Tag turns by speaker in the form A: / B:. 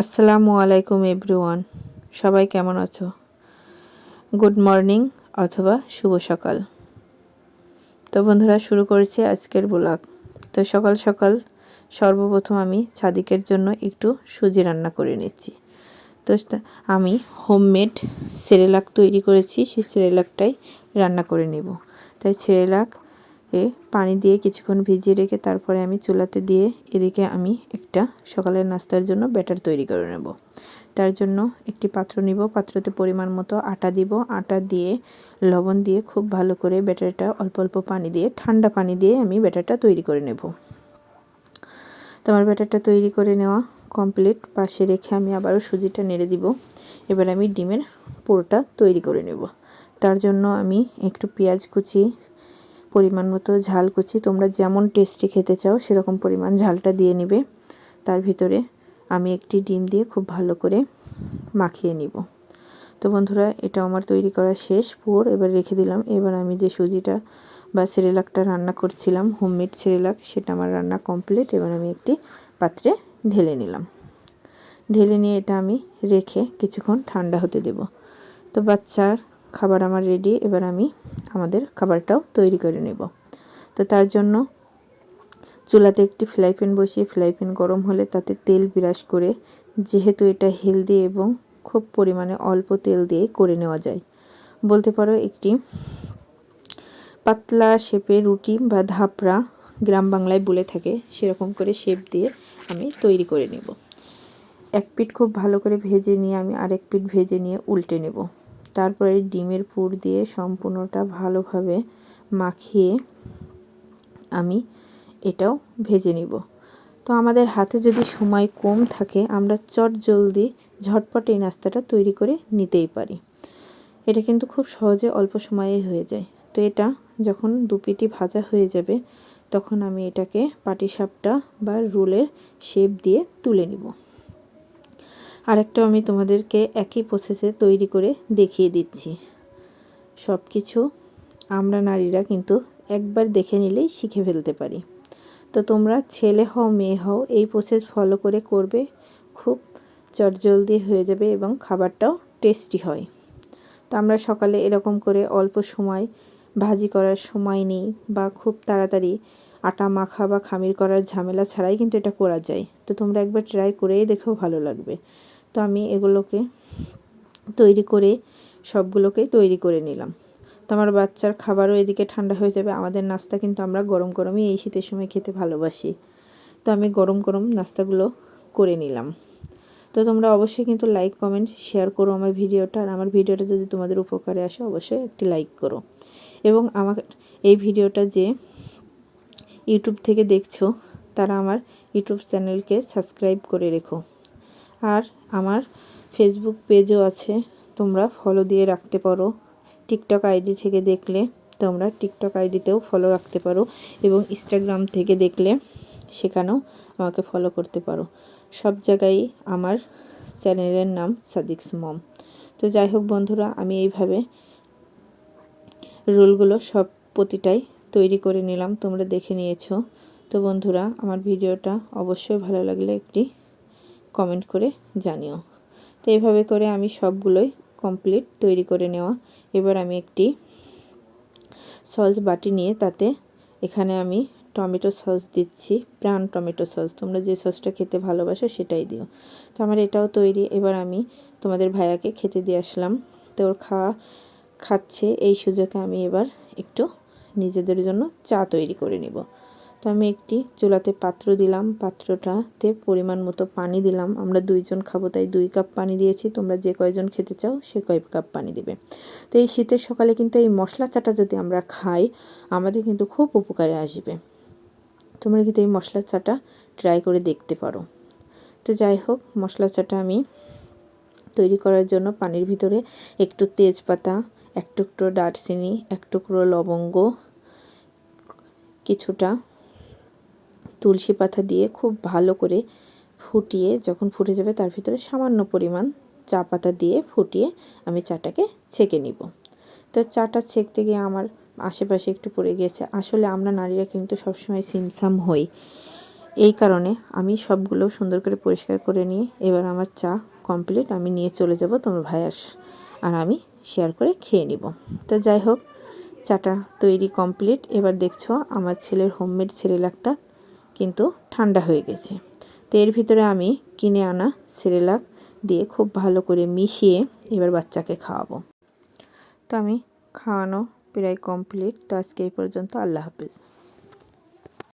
A: আসসালামু আলাইকুম এভরিওয়ান। সবাই কেমন আছো? গুড মর্নিং অথবা শুভ সকাল। তো বন্ধুরা, শুরু করেছি আজকের ব্লগ। তো সকাল সকাল সর্বপ্রথম আমি ছাদিকের জন্য একটু সুজি রান্না করে নিচ্ছি। তো আমি হোমমেড সেরেলাক তৈরি করেছি, সেই সেরেলাকটাই রান্না করে নেব। তাই সেরেলাক এ পানি দিয়ে কিছুক্ষণ ভিজিয়ে রেখে তারপরে আমি চুলাতে দিয়ে এদিকে আমি একটা সকালের নাস্তার জন্য ব্যাটার তৈরি করে নেব। তার জন্য একটি পাত্র নিব, পাত্রতে পরিমাণ মতো আটা দিব। আটা দিয়ে লবণ দিয়ে খুব ভালো করে ব্যাটারটা অল্প অল্প পানি দিয়ে, ঠান্ডা পানি দিয়ে আমি ব্যাটারটা তৈরি করে নেব। তোমার ব্যাটারটা তৈরি করে নেওয়া কমপ্লিট। পাশে রেখে আমি আবারও সুজিটা নেড়ে দিব। এবার আমি ডিমের পুরোটা তৈরি করে নেব। তার জন্য আমি একটু পেঁয়াজ কুচি পরিমাণ মতো ঝাল কুচি। তোমরা যেমন টেস্টি খেতে চাও, সেরকম পরিমাণ ঝালটা দিয়ে নিবে। তার ভিতরে আমি একটি ডিম দিয়ে খুব ভালো করে মাখিয়ে নিব। তো বন্ধুরা এটা আমার তৈরি করা শেষ। পুর এবার রেখে দিলাম। এবার আমি যে সুজিটা বা সেরেলাকটা রান্না করছিলাম, হোমমেড সেরেলাক, সেটা আমার রান্না কমপ্লিট এবার আমি একটি পাত্রে ঢেলে নিলাম। ঢেলে নিয়ে এটা আমি রেখে কিছুক্ষণ ঠান্ডা হতে দেব। তো বাচ্চার খাবার আমার রেডি এবার আমি আমাদের খাবারটাও তৈরি করে নেব। তো তার জন্য চুলাতে একটি ফ্রাই প্যান বসিয়ে ফ্রাই প্যান গরম হলে তাতে তেল বিরাস করে যেহেতু এটা হেলদি এবং খুব পরিমাণে অল্প তেল দিয়ে করে নেওয়া যায়। বলতে পারো একটি পাতলা শেপে রুটি বা ধাপড়া গ্রাম বাংলায় বলে থাকে, সেরকম করে শেপ দিয়ে আমি তৈরি করে নেব। এক পিঠ খুব ভালো করে ভেজে নিয়ে আমি আরেক পিঠ ভেজে নিয়ে উল্টে নেব। তারপরে ডিমের পুর দিয়ে সম্পূর্ণটা ভালোভাবে মাখিয়ে আমি এটাও ভেজে নিব। তো আমাদের হাতে যদি সময় কম থাকে, আমরা চট জলদি ঝটপট এই নাস্তাটা তৈরি করে নিতেই পারি। এটা কিন্তু খুব সহজে অল্প সময়ে হয়ে যায়। তো এটা যখন দুপিটি ভাজা হয়ে যাবে, তখন আমি এটাকে পাটিসাপটা বা রোলের শেপ দিয়ে তুলে নিব। আরেকটা আমি তোমাদেরকে একই প্রসেসে তৈরি করে দেখিয়ে দিচ্ছি। সব কিছু আমরা নারীরা কিন্তু একবার দেখে নিলেই শিখে ফেলতে পারি। তো তোমরা ছেলে হও, মেয়ে হও, এই প্রসেস ফলো করে করবে, খুব চটজলদি হয়ে যাবে এবং খাবারটাও টেস্টি হয়। তো আমরা সকালে এরকম করে অল্প সময় ভাজি করার সময় নেই বা খুব তাড়াতাড়ি আটা মাখা বা খামির করার ঝামেলা ছাড়াই কিন্তু এটা করা যায়। তো তোমরা একবার ট্রাই করেই দেখেও ভালো লাগবে। তো আমি এগুলোকে তৈরি করে সবগুলোকে তৈরি করে নিলাম। তো আমার বাচ্চার খাবারও এদিকে ঠান্ডা হয়ে যাবে। আমাদের নাস্তা কিন্তু আমরা গরম গরমই এই শীতের সময় খেতে ভালোবাসি। তো আমি গরম গরম নাস্তাগুলো করে নিলাম। তো তোমরা অবশ্যই কিন্তু লাইক, কমেন্ট, শেয়ার করো আমার ভিডিওটা। আর আমার ভিডিওটা যদি তোমাদের উপকারে আসে, অবশ্যই একটি লাইক করো। এবং আমার এই ভিডিওটা যে ইউটিউব থেকে দেখছ, তারা আমার ইউটিউব চ্যানেলকে সাবস্ক্রাইব করে রেখো। আর আমার ফেসবুক পেজও আছে। তোমরা ফলো দিয়ে রাখতে পারো। টিকটক আইডি থেকে দেখলে তোমরা টিকটক আইডিতেও ফলো রাখতে পারো এবং ইনস্টাগ্রাম থেকে দেখলে সেখানেও আমাকে ফলো করতে পারো। সব জায়গায় আমার চ্যানেলের নাম সাদিকস মম তো যাই হোক বন্ধুরা, আমি এইভাবে রোলগুলো সব প্রতিটাই তৈরি করে নিলাম, তোমরা দেখে নিয়েছো। তো বন্ধুরা, আমার ভিডিওটা অবশ্যই ভালো লাগলে একটি কমেন্ট করে জানিও। তো এইভাবে করে আমি সবগুলোই কমপ্লিট তৈরি করে নেওয়া। এবার আমি একটি সস বাটি নিয়ে তাতে এখানে আমি টমেটো সস দিচ্ছি, প্রাণ টমেটো সস। তোমরা যে সসটা খেতে ভালোবাসো সেটাই দিও। তো আমার এটাও তৈরি। এবার আমি তোমাদের ভাইয়াকে খেতে দিয়ে আসলাম। তো ওর খাওয়া খাচ্ছে। এই সুযোগে আমি এবার একটু নিজেদের জন্য চা তৈরি করে নিব। তো আমি একটি চুলাতে পাত্র দিলাম। পাত্রটাতে পরিমাণ মতো পানি দিলাম। আমরা দুইজন খাব, তাই দুই কাপ পানি দিয়েছি। তোমরা যে কয়জন খেতে চাও, সে কয়েক কাপ পানি দেবে। তো এই শীতের সকালে কিন্তু এই মশলা চাটা যদি আমরা খাই, আমাদের কিন্তু খুব উপকারে আসবে। তোমরা কিন্তু এই মশলা চাটা ট্রাই করে দেখতে পারো। তো যাই হোক, মশলা চাটা আমি তৈরি করার জন্য পানির ভিতরে একটু তেজপাতা, এক টুকরো দারচিনি, এক টুকরো লবঙ্গ, কিছুটা তুলসী পাতা দিয়ে খুব ভালো করে ফুটিয়ে যখন ফুটে যাবে তার ভিতরে সামান্য পরিমাণ চা পাতা দিয়ে ফুটিয়ে আমি চাটাকে ছেঁকে নিব। তো চাটা ছেঁকতে গিয়ে আমার আশেপাশে একটু পড়ে গিয়েছে। আসলে আমরা নারীরা কিন্তু সবসময় সিমসাম হই। এই কারণে আমি সবগুলো সুন্দর করে পরিষ্কার করে নিয়ে এবার আমার চা কমপ্লিট আমি নিয়ে চলে যাব তোমার ভাইয়ার আর আমি শেয়ার করে খেয়ে নিব। তো যাই হোক, চাটা তৈরি কমপ্লিট। এবার দেখছ আমার ছেলের হোমমেড সেরেলাকটা কিন্তু ঠান্ডা হয়ে গেছে। তো এর ভিতরে আমি কিনে আনা সেরেলাক দিয়ে খুব ভালো করে মিশিয়ে এবার বাচ্চাকে খাওয়াবো। তো আমি খাওয়ানো প্রায় কমপ্লিট তো আজকে এই পর্যন্ত। আল্লাহ হাফিজ।